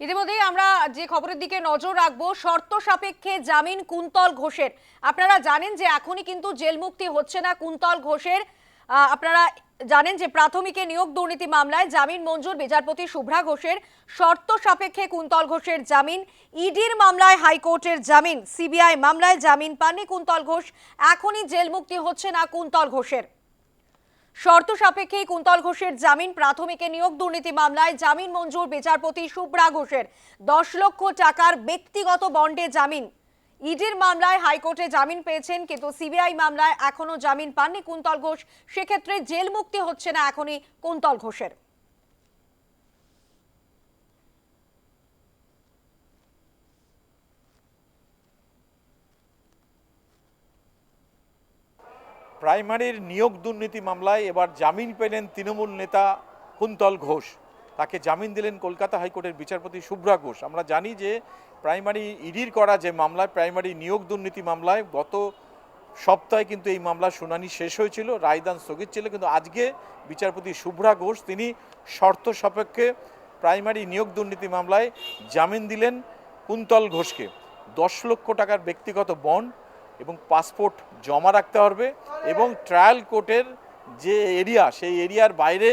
ইতিমধ্যেই আমরা যে খবরের দিকে নজর রাখব, শর্ত সাপেক্ষে জামিন কুন্তল ঘোষের। আপনারা জানেন যে এখনই কিন্তু জেল মুক্তি হচ্ছে না কুন্তল ঘোষের। আপনারা জানেন যে প্রাথমিকে নিয়োগ দুর্নীতি মামলায় জামিন মঞ্জুর বিচারপতি শুভ্রা ঘোষের। শর্ত সাপেক্ষে কুন্তল ঘোষের জামিন, ইডির মামলায় হাইকোর্টের জামিন, সিবিআই মামলায় জামিন পাননি কুন্তল ঘোষ। এখনই জেল মুক্তি হচ্ছে না কুন্তল ঘোষের। শর্ত সাপেক্ষেই কুন্তল ঘোষের জামিন, প্রাথমিকে নিয়োগ, দুর্নীতি মামলায় জামিন মঞ্জুর, বিচারপতি সুব্রা ঘোষের। দশ লক্ষ টাকার ব্যক্তিগত বন্ডে জামিন। ইডির মামলায় হাইকোর্টে জামিন পেয়েছেন, কিন্তু সিবিআই মামলায় এখনও জামিন পাননি কুন্তল ঘোষ। সেক্ষেত্রে জেল মুক্তি হচ্ছে না এখনই কুন্তল ঘোষের। প্রাইমারির নিয়োগ দুর্নীতি মামলায় এবার জামিন পেলেন তৃণমূল নেতা কুন্তল ঘোষ। তাকে জামিন দিলেন কলকাতা হাইকোর্টের বিচারপতি শুভ্রা ঘোষ। আমরা জানি যে প্রাইমারি ইডির করা যে মামলায় প্রাইমারি নিয়োগ দুর্নীতি মামলায় গত সপ্তাহে কিন্তু এই মামলার শুনানি শেষ হয়েছিল, রায়দান স্থগিত ছিল। কিন্তু আজকে বিচারপতি শুভ্রা ঘোষ, তিনি শর্ত সাপেক্ষে প্রাইমারি নিয়োগ দুর্নীতি মামলায় জামিন দিলেন কুন্তল ঘোষকে। দশ লক্ষ টাকার ব্যক্তিগত বন্ড এবং পাসপোর্ট জমা রাখতে হবে এবং ট্রায়াল কোর্টের যে এরিয়া, সেই এরিয়ার বাইরে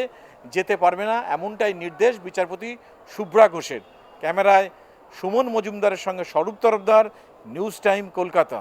যেতে পারবে না, এমনটাই নির্দেশ বিচারপতি শুভ্রা ঘোষের। ক্যামেরায় সুমন মজুমদারের সঙ্গে স্বরূপ তরফদার, নিউজ টাইম কলকাতা।